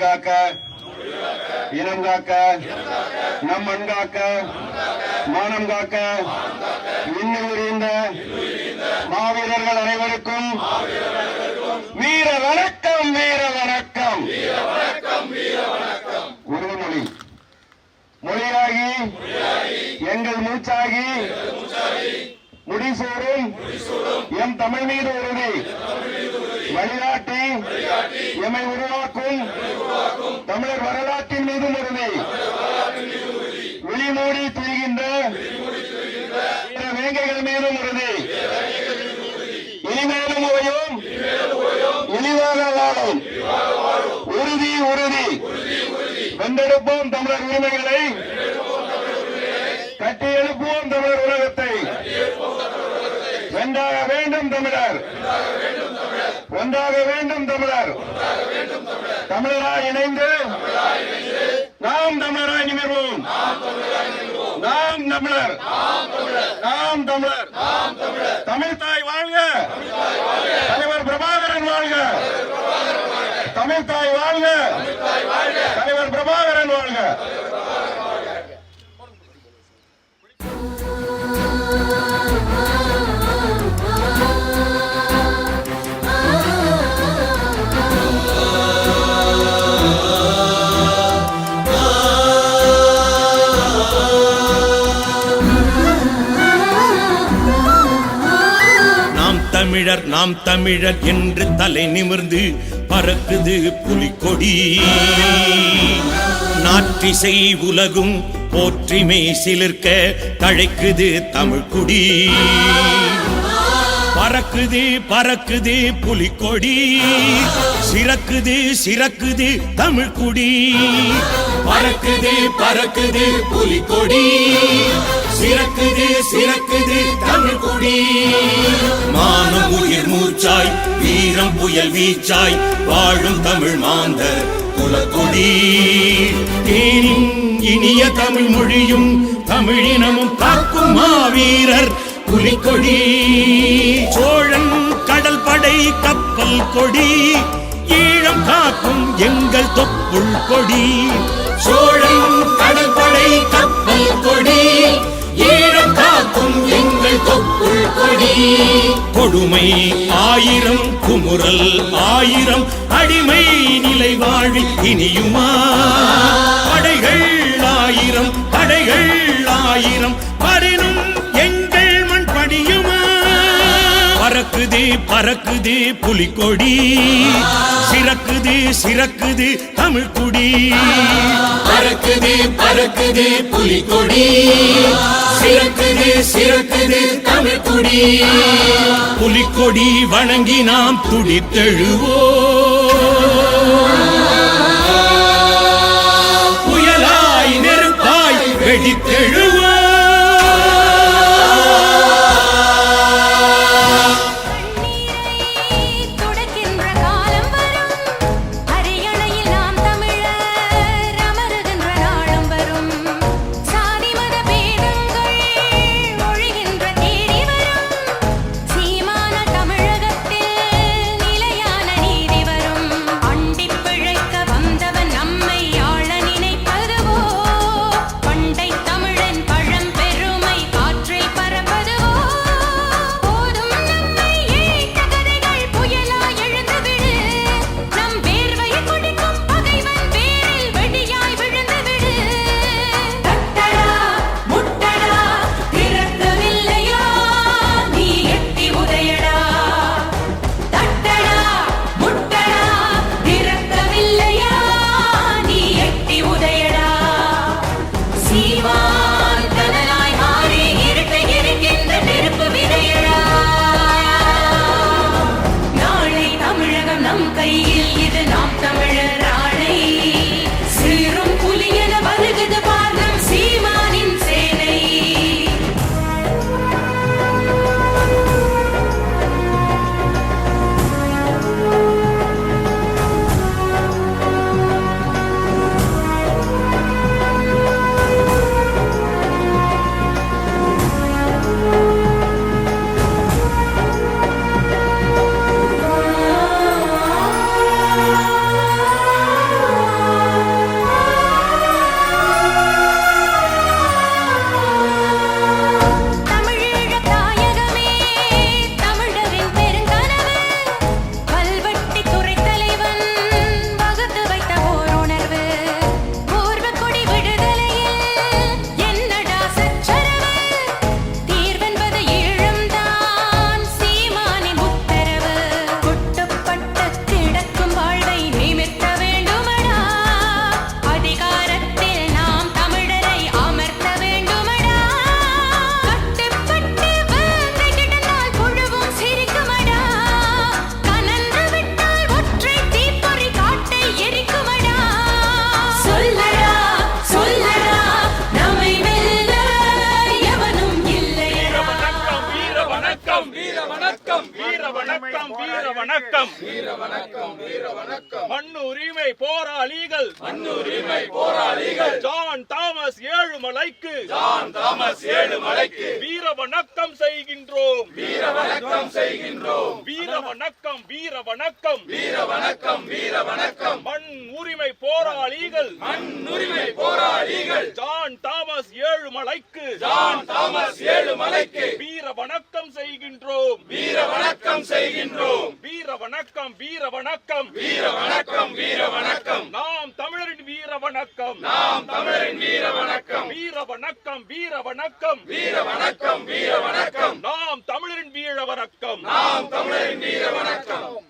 காக்க. இனம் காக்க. நம் மண் காக்க. மானம் காக்க. இன்னும் உரிந்த மாவீரர்கள் அனைவருக்கும் வீர வணக்கம் வீர வணக்கம். உறுதிமொழி மொழியாகி எங்கள் மூச்சாகி முடிசூடும் என் தமிழ் மீது உறுதி வழிகாட்டி எம்மை உருவாக்கும் தமிழர் வரலாற்றின் மீதும் உறுதி விழிமூடி துய்கின்ற வேங்கைகள் மீதும் உறுதி இனிமேலும் உவையும் இழிவாக வாழும் உறுதி உறுதி வென்றெடுப்போம் தமிழர் உரிமைகளை கட்டி எழுப்புவோம் தமிழர் உலகத்தை. ஒன்றாக வேண்டும் தமிழர். ஒன்றாக வேண்டும் தமிழர். தமிழராய் இணைந்து நாம் தமிழராய் நிமிர்வோம். நாம் தமிழர். நாம் தமிழர். தமிழ் தாய் வாழ்க. தலைவர் பிரபாகரன் வாழ்க. தமிழ் தாய் வாழ்க. தலைவர் பிரபாகரன் வாழ்க. Oh, தமிழர் நாம் தமிழர் என்று தலை நிமிர்ந்து பறக்குது புலிக்கொடி. நாற்றிசை உலகும் போற்றிமை சிலிர்க்க தழைக்குது தமிழ்குடி. பறக்குது பறக்குது புலிக்கொடி. சிறக்குது சிறக்குது தமிழ்குடி. பறக்குது பறக்குது புலிக்கொடி. சிறக்குது சிறக்குது தமிழ்குடி மானம் உயிர் மூச்சாய் வீரம் புயல் வீச்சாய் வாழும் தமிழ் மாந்தர் குலக்கொடி. தேனின் இனிய தமிழ் மொழியும் தமிழினமும் காக்கும் மாவீரர் புலிக்கொடி சோழன் கடல் படை கப்பல் கொடி. ஈழம் காக்கும் எங்கள் தொப்புள் கொடி. சோழன் கடல் படை கப்பல் கொடி. ஈழம் கொடி கொடுமை ஆயிரம் குமுறல் ஆயிரம் அடிமை நிலை வாழ்வி இனியுமா? படைகள் ஆயிரம் படைகள் ஆயிரம் பரினும் எங்கள் மண் படியுமா பறக்குது பறக்குது புலிக்கொடி. சிறக்குது சிறக்குது தமிழ்குடி பறக்குது பறக்குது புலிக்கொடி சிறக்குது சிறக்குது தமிழ் தமிழ்குடி புலிக்கொடி வணங்கி நாம் துடித்தெழுவோ புயலாய் நெருப்பாய் வெடித்தெழு வணக்கம் வீர வணக்கம். வீர வணக்கம். மண்ணு உரிமை போராளிகள். மண்ணு உரிமை போராளிகள். ஜான் தாமஸ் ஏழுமலைக்கு. ஜான் தாமஸ் ஏழுமலைக்கு. வீர வணக்கம் செய்கின்றோம். வீர வணக்கம் செய்கின்றோம். வீர வணக்கம் வீர வணக்கம். வீர வணக்கம் வீர வணக்கம். போராளிகள். மண் உரிமை போராளிகள். ஜான் தாமஸ் ஏழுமலைக்கு ஜான் தாமஸ் ஏழுமலைக்கு வீர வணக்கம் செய்கின்றோம். வீர வணக்கம் செய்கின்றோம். வீர வணக்கம் வீர வணக்கம். வீர வணக்கம் வீர வணக்கம். நாம் தமிழரின் வீர வணக்கம். நாம் தமிழரின் வீர வணக்கம். வீர வணக்கம் வீர வணக்கம். வீர வணக்கம் வீர வணக்கம். நாம் தமிழரின் வீர வணக்கம். நாம் தமிழரின் வீர வணக்கம்.